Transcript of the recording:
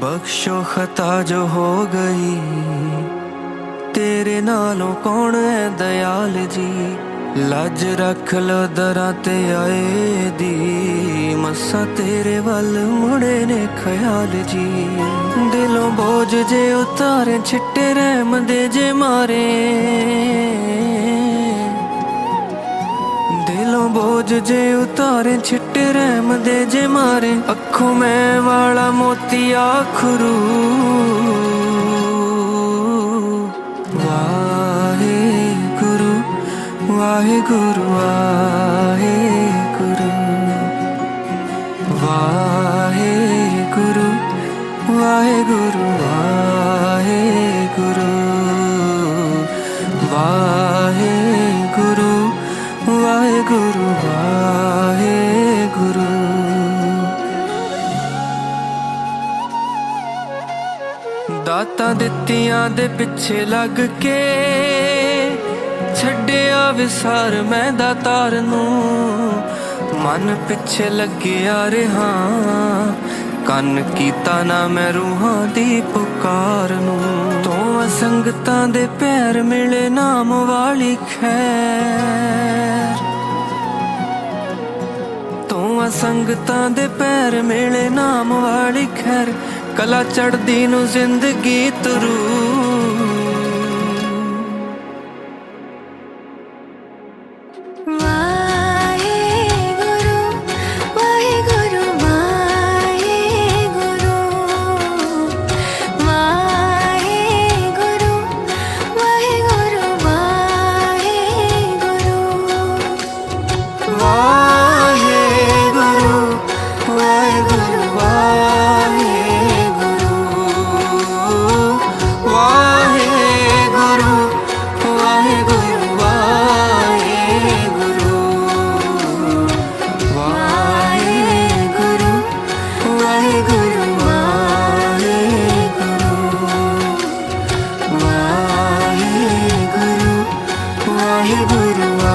ਬਖਸ਼ੋ ਖਤਾ ਜੋ ਹੋ ਗਈ। ਤੇਰੇ ਨਾਲੋਂ ਕੌਣ ਹੈ ਦਇਆਲ ਜੀ? ਲੱਜ ਰੱਖ ਲੋ ਦਰਾਂ ਤੇ ਆਏ ਦੀ। ਮੱਸਾ ਤੇਰੇ ਵੱਲ ਮੁੜੇ ਨੇ ਖਿਆਲ ਜੀ। ਦਿਲੋਂ ਬੋਝ ਜੇ ਉਤਾਰੇ, ਛਿੱਟੇ ਰਹਿਮ ਦੇ ਜੇ ਮਾਰੇ। ਬੋਝ ਜੇ ਉਤਾਰੇ, ਛਿੱਟੇ ਰਹਿਮ ਦੇ ਜੇ ਮਾਰੇ। ਅੱਖੋਂ ਮੈਂ ਵਾਲਾ ਮੋਤੀ ਆਖਰੂ। ਵਾਹੇ ਗੁਰੂ ਵਾਹੇ ਗੁਰੂ ਵਾਹੇ ਗੁਰੂ ਵਾਹੇ ਗੁਰੂ ਗੁਰੂ ਵਾਹੇ ਗੁਰੂ ਵਾਹਿਗੁਰੂ। ਦਾਤਾਂ ਦਿੱਤੀਆਂ ਦੇ ਪਿੱਛੇ ਲੱਗ ਕੇ ਛੱਡਿਆ ਵਿਸਾਰ ਮੈਂ ਦਾਤਾਰ ਨੂੰ। ਮਨ ਪਿੱਛੇ ਲੱਗਿਆ ਰਿਹਾ। ਕੰਨ ਕੀਤਾ ਨਾ ਮੈਂ ਰੂਹਾਂ ਦੀ ਪੁਕਾਰ ਨੂੰ। ਤੋਂ ਸੰਗਤਾਂ ਦੇ ਪੈਰ ਮਿਲੇ ਨਾਮ ਵਾਲੀ ਖੈਰ। ਤੂੰ ਸੰਗਤਾਂ ਦੇ ਪੈਰ ਮਿਲੇ ਨਾਮ ਵਾਲੀ ਖੈਰ। ਕਲਾ ਚੜਦੀ ਨੂੰ ਜ਼ਿੰਦਗੀ ਤਰੂ। गुरुवा